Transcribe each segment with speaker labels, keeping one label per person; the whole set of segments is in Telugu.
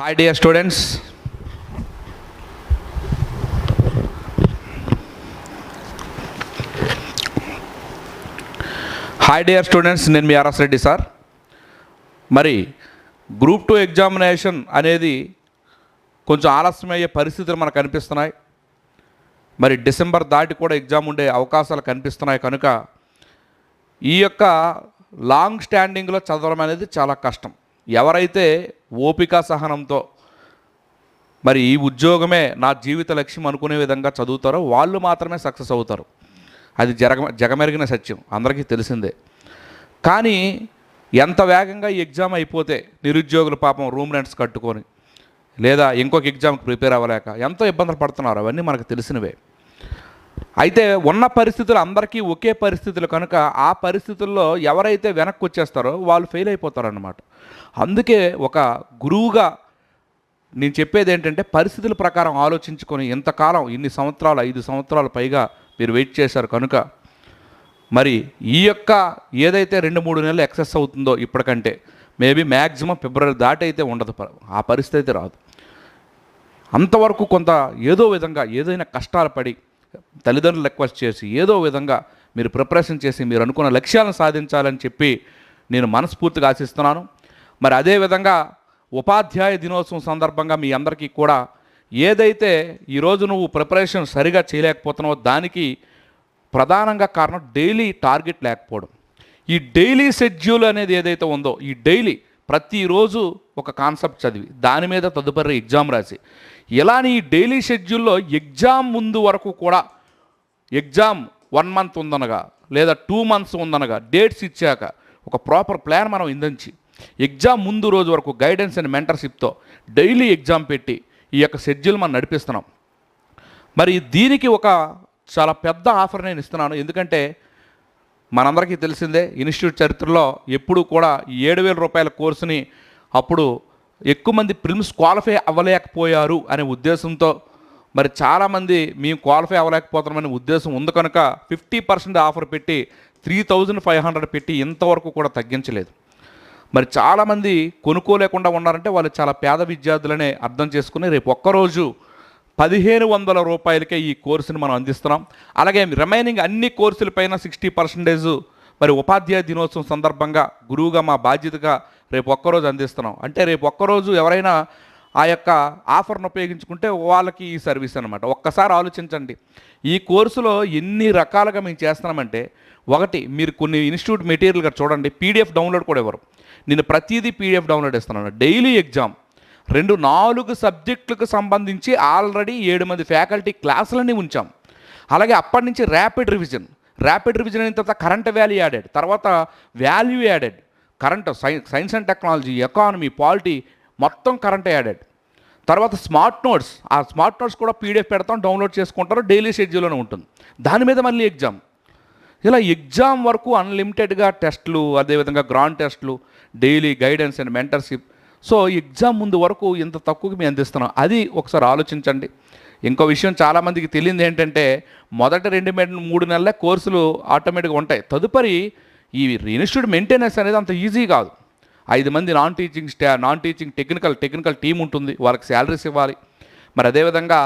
Speaker 1: Hi dear students hi dear students నేను మీ ఆర్ఎస్ రెడ్డి సార్. మరి గ్రూప్ టూ ఎగ్జామినేషన్ అనేది కొంచెం ఆలస్యమయ్యే పరిస్థితులు మనకు కనిపిస్తున్నాయి మరి డిసెంబర్ దాటి కూడా ఎగ్జామ్ ఉండే అవకాశాలు కనిపిస్తున్నాయి కనుక ఈ యొక్క లాంగ్ స్టాండింగ్లో చదవడం అనేది చాలా కష్టం. ఎవరైతే ఓపిక సహనంతో మరి ఈ ఉద్యోగమే నా జీవిత లక్ష్యం అనుకునే విధంగా చదువుతారో వాళ్ళు మాత్రమే సక్సెస్ అవుతారు. అది జరగ జగమెరిగిన సత్యం. అందరికీ తెలిసిందే. కానీ ఎంత వేగంగా ఈ ఎగ్జామ్ అయిపోతే నిరుద్యోగులు పాపం రూమ్ రెంట్స్ కట్టుకొని లేదా ఇంకొక ఎగ్జామ్కి ప్రిపేర్ అవ్వలేక ఎంతో ఇబ్బందులు పడుతున్నారు అవన్నీ మనకు తెలిసినవే. అయితే ఉన్న పరిస్థితులు అందరికీ ఒకే పరిస్థితులు కనుక ఆ పరిస్థితుల్లో ఎవరైతే వెనక్కి వచ్చేస్తారో వాళ్ళు ఫెయిల్ అయిపోతారన్నమాట. అందుకే ఒక గురువుగా నేను చెప్పేది ఏంటంటే పరిస్థితుల ప్రకారం ఆలోచించుకొని ఇంతకాలం ఇన్ని సంవత్సరాలు ఐదు సంవత్సరాలు పైగా మీరు వెయిట్ చేశారు కనుక మరి ఈ యొక్క ఏదైతే రెండు మూడు నెలలు ఎక్సెస్ అవుతుందో ఇప్పటికంటే మేబీ మ్యాక్సిమం ఫిబ్రవరి దాటి అయితే ఉండదు ఆ పరిస్థితి అయితే రాదు. అంతవరకు కొంత ఏదో విధంగా ఏదైనా కష్టాలు పడి తల్లిదండ్రులు రిక్వెస్ట్ చేసి ఏదో విధంగా మీరు ప్రిపరేషన్ చేసి మీరు అనుకున్న లక్ష్యాలను సాధించాలని చెప్పి నేను మనస్ఫూర్తిగా ఆశిస్తున్నాను. మరి అదేవిధంగా ఉపాధ్యాయ దినోత్సవం సందర్భంగా మీ అందరికీ కూడా ఏదైతే ఈరోజు నువ్వు ప్రిపరేషన్ సరిగా చేయలేకపోతున్నావో దానికి ప్రధానంగా కారణం డైలీ టార్గెట్ లేకపోవడం. ఈ డైలీ షెడ్యూల్ అనేది ఏదైతే ఉందో ఈ డైలీ ప్రతిరోజు ఒక కాన్సెప్ట్ చదివి దాని మీద తదుపరి ఎగ్జామ్ రాసి ఇలా నీ డైలీ షెడ్యూల్లో ఎగ్జామ్ ముందు వరకు కూడా ఎగ్జామ్ వన్ మంత్ ఉందనగా లేదా టూ మంత్స్ ఉందనగా డేట్స్ ఇచ్చాక ఒక ప్రాపర్ ప్లాన్ మనం ఇందంచి ఎగ్జామ్ ముందు రోజు వరకు గైడెన్స్ అండ్ మెంటర్షిప్తో డైలీ ఎగ్జామ్ పెట్టి ఈ యొక్క షెడ్యూల్ మనం నడిపిస్తున్నాం. మరి దీనికి ఒక చాలా పెద్ద ఆఫర్ నేను ఇస్తున్నాను. ఎందుకంటే మనందరికీ తెలిసిందే ఇన్స్టిట్యూట్ చరిత్రలో ఎప్పుడూ కూడా ఏడు వేల రూపాయల కోర్సుని అప్పుడు ఎక్కువ మంది ప్రిలిమ్స్ క్వాలిఫై అవ్వలేకపోయారు అనే ఉద్దేశంతో మరి చాలామంది మేము క్వాలిఫై అవ్వలేకపోతున్నామనే ఉద్దేశం ఉంది కనుక ఫిఫ్టీ పర్సెంట్ ఆఫర్ పెట్టి త్రీ థౌజండ్ ఫైవ్ హండ్రెడ్ పెట్టి ఇంతవరకు కూడా తగ్గించలేదు. మరి చాలామంది కొనుక్కోలేకుండా ఉన్నారంటే వాళ్ళు చాలా పేద విద్యార్థులనే అర్థం చేసుకుని రేపు ఒక్కరోజు పదిహేను వందల రూపాయలకే ఈ కోర్సుని మనం అందిస్తున్నాం. అలాగే రిమైనింగ్ అన్ని కోర్సులపైన సిక్స్టీ పర్సెంటేజ్ మరి ఉపాధ్యాయ దినోత్సవం సందర్భంగా గురువుగా మా బాధ్యతగా రేపు ఒక్కరోజు అందిస్తున్నాం. అంటే రేపు ఒక్కరోజు ఎవరైనా ఆ యొక్క ఆఫర్ను ఉపయోగించుకుంటే వాళ్ళకి ఈ సర్వీస్ అనమాట ఒక్కసారి ఆలోచించండి. ఈ కోర్సులో ఎన్ని రకాలుగా మేము చేస్తున్నామంటే ఒకటి మీరు కొన్ని ఇన్స్టిట్యూట్ మెటీరియల్గా చూడండి పీడిఎఫ్ డౌన్లోడ్ కూడా ఇవ్వరు. నేను ప్రతిదీ పీడిఎఫ్ డౌన్లోడ్ ఇస్తున్నాను. Daily exam. రెండు నాలుగు సబ్జెక్టులకు సంబంధించి ఆల్రెడీ ఏడు మంది ఫ్యాకల్టీ క్లాసులన్నీ ఉంచాం. అలాగే అప్పటి నుంచి ర్యాపిడ్ రివిజన్. ర్యాపిడ్ రివిజన్ అయిన తర్వాత కరెంట్ వాల్యూ యాడెడ్. తర్వాత value added. Current science science and technology economy polity మొత్తం కరెంట్ యాడెడ్. తర్వాత స్మార్ట్ నోట్స్ ఆ స్మార్ట్ నోట్స్ కూడా పీడిఎఫ్ పెడతాం డౌన్లోడ్ చేసుకుంటారు డైలీ షెడ్యూల్లోనే ఉంటుంది. దాని మీద మళ్ళీ ఎగ్జామ్. ఇలా ఎగ్జామ్ వరకు అన్లిమిటెడ్గా టెస్ట్లు అదేవిధంగా గ్రాండ్ టెస్ట్లు daily guidance and mentorship. So exam ముందు వరకు ఇంత తక్కువకి మేము అందిస్తున్నాం. అది ఒకసారి ఆలోచించండి. ఇంకో విషయం చాలామందికి తెలియదు ఏంటంటే మొదటి రెండు మూడు నెలల కోర్సులు ఆటోమేటిక్గా ఉంటాయి. తదుపరి ఈ ఇన్స్టిట్యూట్ మెయింటెనెన్స్ అనేది అంత ఈజీ కాదు. ఐదు మంది నాన్ టీచింగ్ స్టా non teaching technical technical team ఉంటుంది. వాళ్ళకి శాలరీస్ ఇవ్వాలి. మరి అదేవిధంగా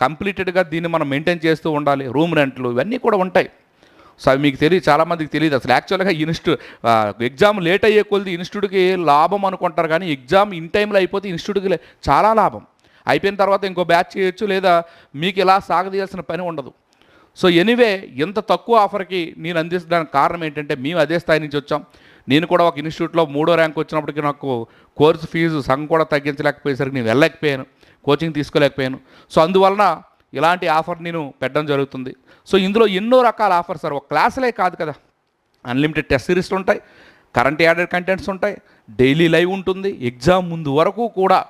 Speaker 1: కంప్లీటెడ్గా దీన్ని మనం మెయింటైన్ చేస్తూ ఉండాలి. రూమ్ రెంట్లు ఇవన్నీ కూడా ఉంటాయి. సో అవి మీకు తెలియదు చాలామందికి తెలియదు. అసలు యాక్చువల్గా ఇన్స్టిట్యూట్ ఎగ్జామ్ లేట్ అయ్యే కొద్ది ఇన్స్టిట్యూట్కి లాభం అనుకుంటారు కానీ ఎగ్జామ్ ఇన్ టైంలో అయిపోతే ఇన్స్టిట్యూట్కి చాలా లాభం. అయిపోయిన తర్వాత ఇంకో బ్యాచ్ చేయొచ్చు లేదా మీకు ఇలా సాగదీయాల్సిన పని ఉండదు. సో ఎనీవే ఇంత తక్కువ ఆఫర్కి నేను అందించడానికి కారణం ఏంటంటే మేము అదే స్థాయి నుంచి వచ్చాం. నేను కూడా ఒక ఇన్స్టిట్యూట్లో మూడో ర్యాంక్ వచ్చినప్పటికీ నాకు కోర్సు ఫీజు సగం కూడా తగ్గించలేకపోయేసరికి నేను వెళ్ళలేకపోయాను. కోచింగ్ తీసుకోలేకపోయాను. సో అందువలన ఇలాంటి ఆఫర్ నేను పెట్టడం జరుగుతుంది. సో ఇందులో ఎన్నో రకాల ఆఫర్స్ సార్. ఒక క్లాసులే కాదు కదా. అన్లిమిటెడ్ టెస్ట్ సిరీస్లు ఉంటాయి కరెంట్ యాడెడ్ కంటెంట్స్ ఉంటాయి డైలీ లైవ్ ఉంటుంది ఎగ్జామ్ ముందు వరకు కూడా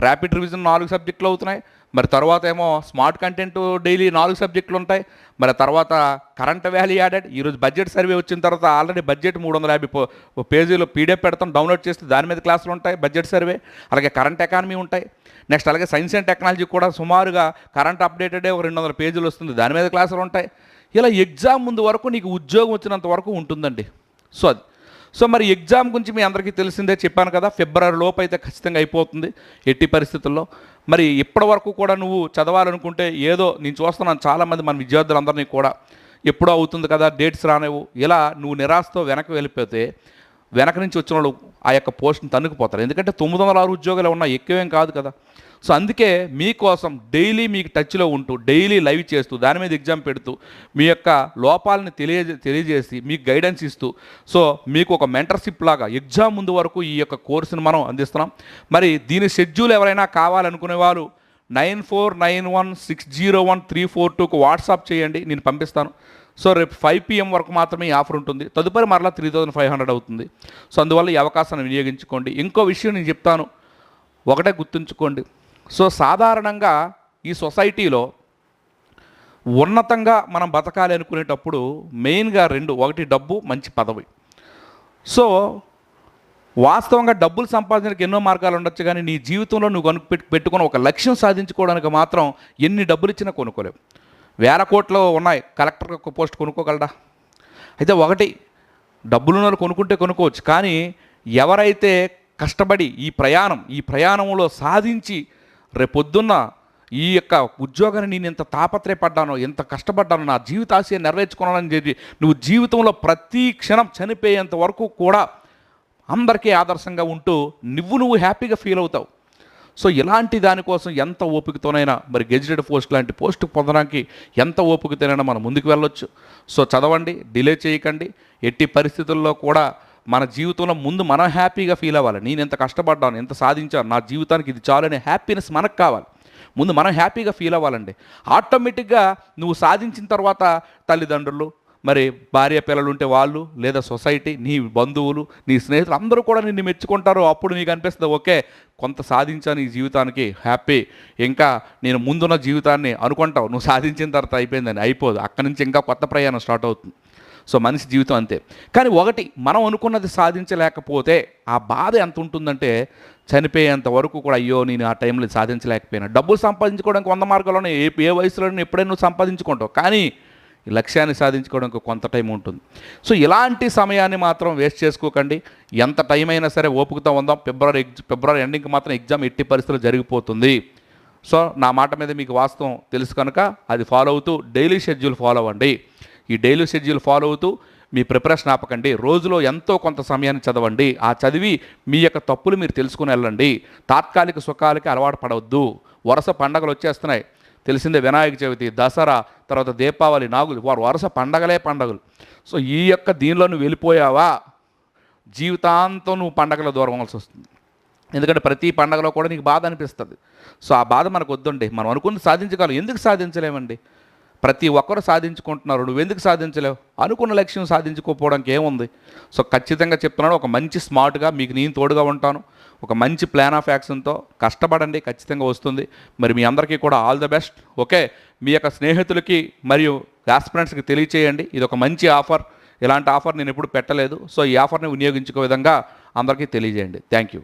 Speaker 1: ర్యాపిడ్ రివిజన్ నాలుగు సబ్జెక్టులు అవుతున్నాయి. మరి తర్వాత ఏమో స్మార్ట్ కంటెంట్ డైలీ నాలుగు సబ్జెక్టులు ఉంటాయి. మరి తర్వాత కరెంట్ వాల్యూ యాడెడ్. ఈరోజు బడ్జెట్ సర్వే వచ్చిన తర్వాత ఆల్రెడీ బడ్జెట్ మూడు వందల యాభై పేజీలో పీడిఎఫ్ పెడతాం డౌన్లోడ్ చేస్తే దాని మీద క్లాసులు ఉంటాయి బడ్జెట్ సర్వే. అలాగే కరెంట్ ఎకానమీ ఉంటాయి. నెక్స్ట్ అలాగే సైన్స్ అండ్ టెక్నాలజీ కూడా సుమారుగా కరెంట్ అప్డేటెడే ఒక రెండు వందల పేజీలు వస్తుంది దాని మీద క్లాసులు ఉంటాయి. ఇలా ఎగ్జామ్ ముందు వరకు నీకు ఉద్యోగం వచ్చినంత వరకు ఉంటుందండి. సో అది సో మరి ఎగ్జామ్ గురించి మీ అందరికీ తెలిసిందే చెప్పాను కదా ఫిబ్రవరి లోపు అయితే ఖచ్చితంగా అయిపోతుంది ఎట్టి పరిస్థితుల్లో. మరి ఇప్పటి వరకు కూడా నువ్వు చదవాలనుకుంటే ఏదో నేను చూస్తున్నాను చాలామంది మన విద్యార్థులందరినీ కూడా ఎప్పుడో అవుతుంది కదా డేట్స్ రానేవు ఇలా నువ్వు నిరాశతో వెనక్కి వెళ్ళిపోతే వెనక నుంచి వచ్చిన వాళ్ళు ఆ యొక్క పోస్ట్ని తన్నుకుపోతారు. ఎందుకంటే తొమ్మిది వందల ఆరు ఉద్యోగాలు ఉన్నాయి ఎక్కువేం కాదు కదా. సో అందుకే మీకోసం డైలీ మీకు టచ్లో ఉంటూ డైలీ లైవ్ చేస్తూ దాని మీద ఎగ్జామ్ పెడుతూ మీ యొక్క లోపాలని తెలియ తెలియజేసి మీకు గైడెన్స్ ఇస్తూ సో మీకు ఒక మెంటర్షిప్ లాగా ఎగ్జామ్ ముందు వరకు ఈ యొక్క కోర్సును మనం అందిస్తున్నాం. మరి దీని షెడ్యూల్ ఎవరైనా కావాలనుకునే వాళ్ళు nine four nine one six zero one three four టూకు WhatsApp చేయండి నేను పంపిస్తాను. సో రేపు ఫైవ్ పిఎం వరకు మాత్రమే ఈ ఆఫర్ ఉంటుంది. తదుపరి మరలా త్రీ థౌజండ్ ఫైవ్ హండ్రెడ్ అవుతుంది. సో అందువల్ల ఈ అవకాశాన్ని వినియోగించుకోండి. ఇంకో విషయం నేను చెప్తాను. ఒకటే గుర్తుంచుకోండి. సో సాధారణంగా ఈ సొసైటీలో ఉన్నతంగా మనం బతకాలి అనుకునేటప్పుడు మెయిన్గా రెండు ఒకటి డబ్బు మంచి పదవి. సో వాస్తవంగా డబ్బులు సంపాదించడానికి ఎన్నో మార్గాలు ఉండొచ్చు కానీ నీ జీవితంలో నువ్వు కొను పెట్టు- పెట్టుకున్న ఒక లక్ష్యం సాధించుకోవడానికి మాత్రం ఎన్ని డబ్బులు ఇచ్చినా కొనుక్కోలేవు. వేల కోట్లు ఉన్నాయి కలెక్టర్ ఒక పోస్ట్ కొనుక్కోగలడా? అయితే ఒకటి డబ్బులున్న వాళ్ళు కొనుక్కుంటే కొనుక్కోవచ్చు కానీ ఎవరైతే కష్టపడి ఈ ప్రయాణం ఈ ప్రయాణంలో సాధించి రేపొద్దున్న ఈ యొక్క ఉద్యోగాన్ని నేను ఎంత తాపత్రయపడ్డానో ఎంత కష్టపడ్డానో నా జీవితాశయం నెరవేర్చుకున్నానని చెప్పి నువ్వు జీవితంలో ప్రతి క్షణం చనిపోయేంత వరకు కూడా అందరికీ ఆదర్శంగా ఉంటూ నువ్వు నువ్వు హ్యాపీగా ఫీల్ అవుతావు. సో ఇలాంటి దానికోసం ఎంత ఓపికతోనైనా మరి గెజిటెడ్ పోస్ట్ లాంటి పోస్ట్ పొందడానికి ఎంత ఓపికతోనైనా మనం ముందుకు వెళ్ళొచ్చు. సో చదవండి డిలే చేయకండి. ఎట్టి పరిస్థితుల్లో కూడా మన జీవితంలో ముందు మనం హ్యాపీగా ఫీల్ అవ్వాలి. నేను ఎంత కష్టపడ్డాను ఎంత సాధించాను నా జీవితానికి ఇది చాలు అనే హ్యాపీనెస్ మనకు కావాలి. ముందు మనం హ్యాపీగా ఫీల్ అవ్వాలండి. ఆటోమేటిక్గా నువ్వు సాధించిన తర్వాత తల్లిదండ్రులు మరి భార్య పిల్లలు ఉంటే వాళ్ళు లేదా సొసైటీ నీ బంధువులు నీ స్నేహితులు అందరూ కూడా నిన్ను మెచ్చుకుంటారు. అప్పుడు నీకు అనిపిస్తుంది ఓకే కొంత సాధించాను ఈ జీవితానికి హ్యాపీ. ఇంకా నేను ముందున్న జీవితాన్ని అనుకుంటావు. నువ్వు సాధించిన తర్వాత అయిపోయిందని అయిపోదు. అక్కడి నుంచి ఇంకా కొత్త ప్రయాణం స్టార్ట్ అవుతుంది. సో మనిషి జీవితం అంతే. కానీ ఒకటి మనం అనుకున్నది సాధించలేకపోతే ఆ బాధ ఎంత ఉంటుందంటే చనిపోయేంత వరకు కూడా అయ్యో నేను ఆ టైంలో సాధించలేకపోయినా. డబ్బులు సంపాదించుకోవడానికి వంద మార్గాల్లోనే ఏ ఏ వయసులోనే ఎప్పుడైనా నువ్వు సంపాదించుకుంటావు. కానీ ఈ లక్ష్యాన్ని సాధించుకోవడానికి కొంత టైం ఉంటుంది. సో ఇలాంటి సమయాన్ని మాత్రం వేస్ట్ చేసుకోకండి. ఎంత టైం అయినా సరే ఓపికతో ఉందాం. ఫిబ్రవరి ఎగ్జ ఫిబ్రవరి ఎండింగ్కి మాత్రం ఎగ్జామ్ ఎట్టి పరిస్థితుల్లో జరిగిపోతుంది. సో నా మాట మీద మీకు వాస్తవం తెలుసు కనుక అది ఫాలో అవుతూ డైలీ షెడ్యూల్ ఫాలో అవ్వండి. ఈ డైలీ షెడ్యూల్ ఫాలో అవుతూ మీ ప్రిపరేషన్ ఆపకండి. రోజులో ఎంతో కొంత సమయాన్ని చదవండి. ఆ చదివి మీ యొక్క తప్పులు మీరు తెలుసుకుని వెళ్ళండి. తాత్కాలిక సుఖాలకి అలవాటు పడవద్దు. వరుస పండగలు వచ్చేస్తున్నాయి. తెలిసిందే వినాయక చవితి దసరా తర్వాత దీపావళి నాగులు. వారు వరుస పండగలే పండగలు. సో ఈ యొక్క దీనిలో నువ్వు వెళ్ళిపోయావా? జీవితాంతం నువ్వు పండగల దూరం అవ్వాల్సి వస్తుంది. ఎందుకంటే ప్రతి పండగలో కూడా నీకు బాధ అనిపిస్తుంది. సో ఆ బాధ మనకు వద్దండి. మనం అనుకుని సాధించగలం. ఎందుకు సాధించలేమండి? ప్రతి ఒక్కరు సాధించుకుంటున్నారు. నువ్వు ఎందుకు సాధించలేవు? అనుకున్న లక్ష్యం సాధించుకోకపోవడానికి ఏముంది? సో ఖచ్చితంగా చెప్తున్నాను ఒక మంచి స్మార్ట్గా మీకు నేను తోడుగా ఉంటాను. ఒక మంచి ప్లాన్ ఆఫ్ యాక్షన్తో కష్టపడండి ఖచ్చితంగా వస్తుంది. మరి మీ అందరికీ కూడా ఆల్ ద బెస్ట్. ఓకే మీ యొక్క స్నేహితులకి మరియు ఆస్పిరెంట్స్కి తెలియచేయండి. ఇది ఒక మంచి ఆఫర్. ఇలాంటి ఆఫర్ నేను ఎప్పుడు పెట్టలేదు. సో ఈ ఆఫర్ని వినియోగించుకో విధంగా అందరికీ తెలియజేయండి. Thank you.